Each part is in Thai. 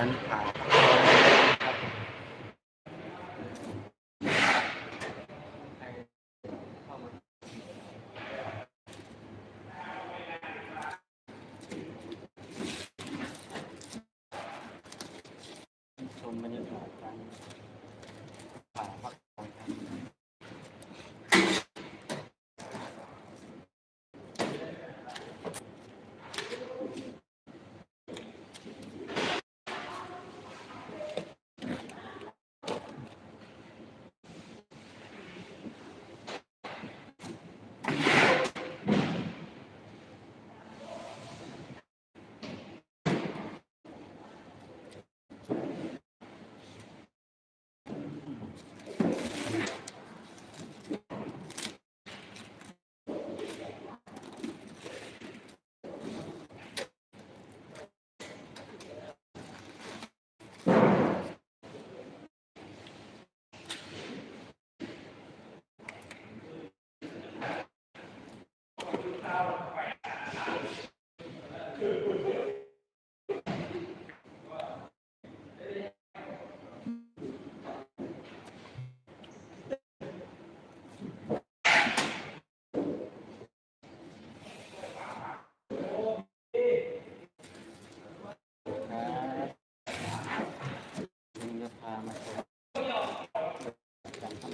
turn.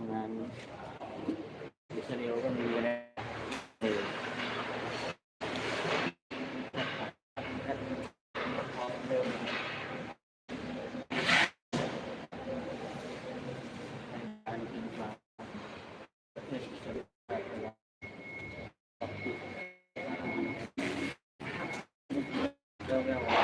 ทํงานอิสราเอลก็มีนะเริ่มแล้ว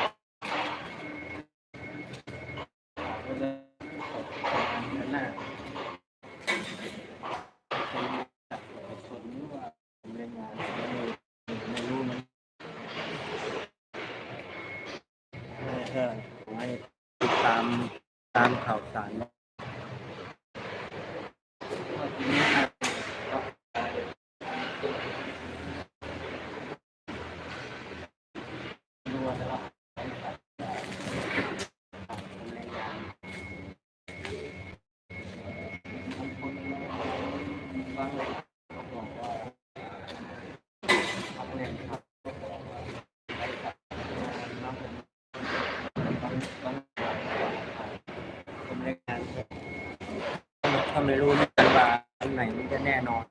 ไม่รู้เหมือนกันว่าอันไหนมันจะแน่นอน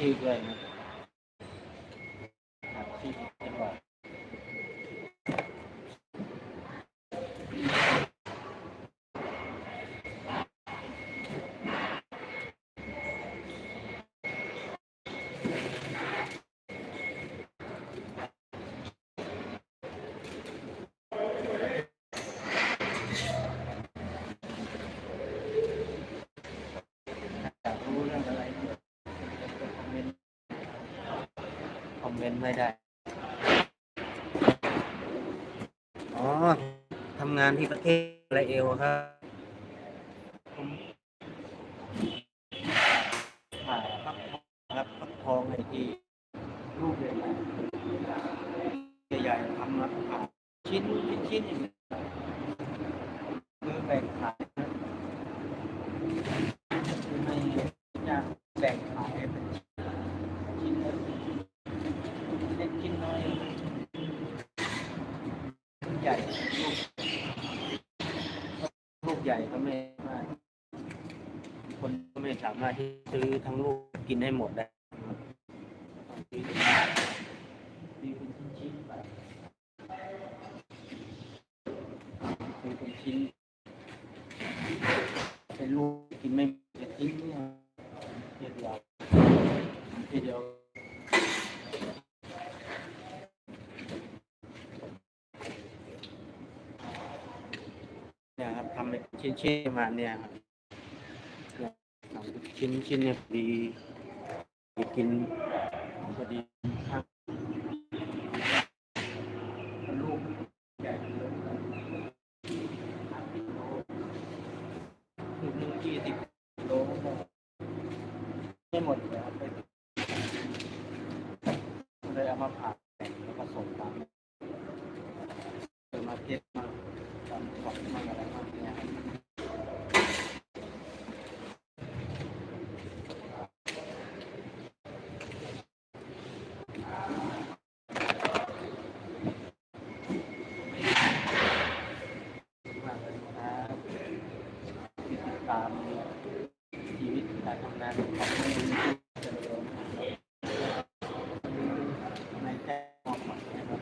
ठीक रहेगा ठीक है เว้นไม่ได้ อ๋อทำงานที่ประเทศอิสราเอลครับผมถ่ายพักครับพักทองไอ้ที่รูปใหญ่ๆใหญ่ๆทำมาผ่าชิ้นเป็นชิ้นอย่างนี้คือแบ่งขายนะไม่จะแบ่งขายเป็นชิ้นเล็กเล็กชิ้นน้อยใหญ่ลูกลูกใหญ่ก็ไม่มาก คนก็ไม่สามารถที่ซื้อทั้งลูกกินให้หมดได้ต้องซื้อเป็นชิ้นๆไปซื้อเป็นชิ้นเป็นลูกกินไม่หมดจะทิ้งเนี่ยทีเดียวเดียวเนี่ยครับทำเป็นชิ้นๆมาเนี่ยครับ ชิ้นชิ้นเนี่ยดีกินพอดีครับลูกใหญ่เลยลูกหนึงยี่สิบโลไม่หมดเลยครับไปเลยเอามาผ่าแต่งแล้วก็ส่งตามเออมาเก็บมาทำของมาอะไรมาเนี่ยครับ มากเลยนะครับที่ติดตามชีวิตการทำงานของแม่ยุ้ยเจริญในแจ้งความหวังนะครับ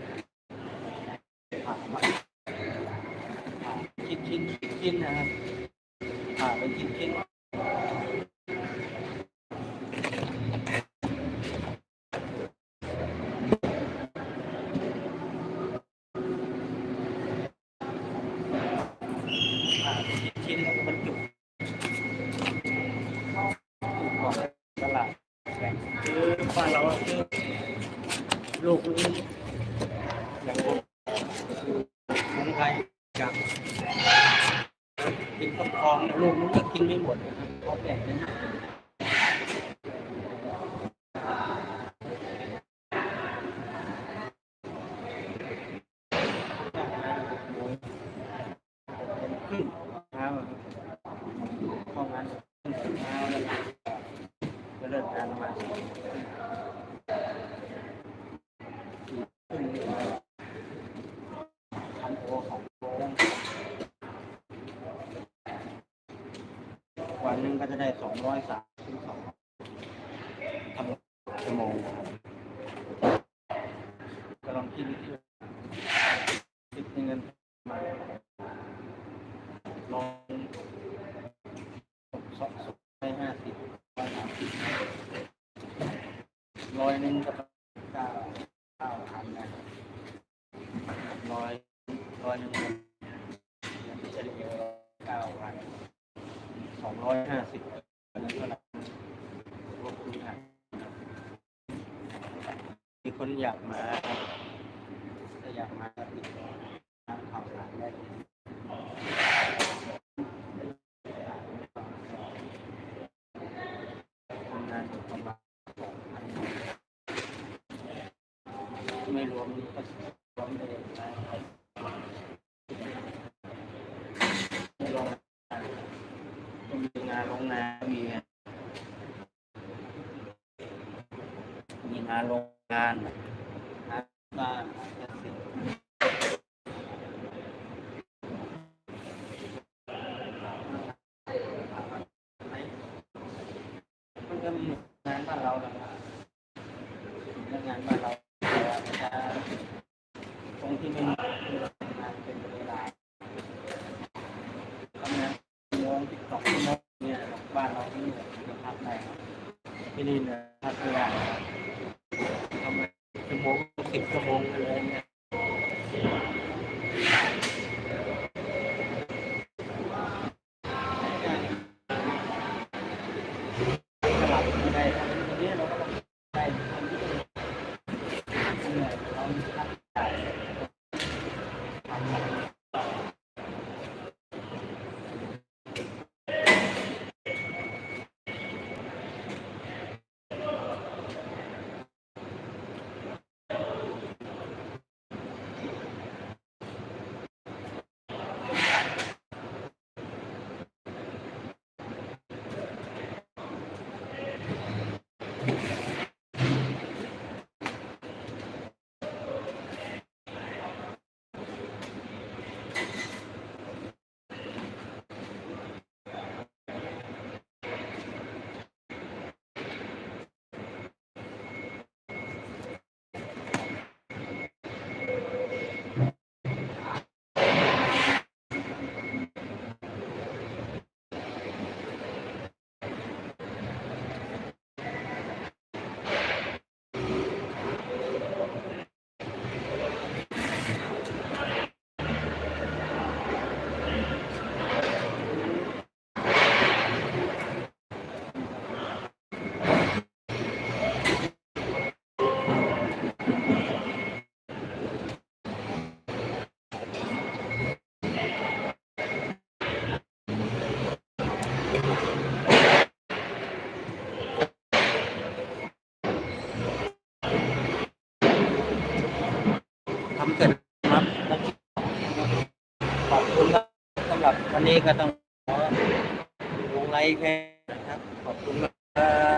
ผ่ามาผ่าชิ้น ชิ้นนะครับผ่าเป็นชิ้นชิ้นผ่าเป็นชิ้นชิ้นแล้วก็บรรจุเข้าตลาดคือบ้านเราคือลูกนี้อย่างพวกของไทยจา กกินต้นทองลูกมันก็กินไม่หมดนะครับเขาแบ่งเป็นเป็นครึ่งเช้าห้องนั้นครึ่งเช้าแล้วก็เลิกงานมาสี่ครึ่งนี่ทำโอของโรงวันหนึ่งก็จะได้สอง ร้อยสามสิบสองทำชั่วโมงก็ลองคิดดูที่คิดเป็นเงินมาลอง มีคนอยากมาถ้าอยากมาติดต่อทางข่าวสารได้เลยทำงานอยู่ประมาณสองพันไม่รวมก็รวมเลยนะไม่รวมก็มีงานโรงงานมีมีงานโรงานงาน บ้านงานศิมันก็มีงานบ้านเราแหละครับเรื่องานบ้านเราแต่ว่ามันจะตรงที่ไม่มีงานเป็นเวลาทำงานชั่วโมงที่สองชั่วโมงเนี่ยบ้านเราที่นี่จะพักได้ครับที่นี่เนี่ย ทำเสร็จครับขอบคุณครับสำหรับวันนี้ก็ต้องขอลงไลค์แค่นะครับ ขอบคุณครับ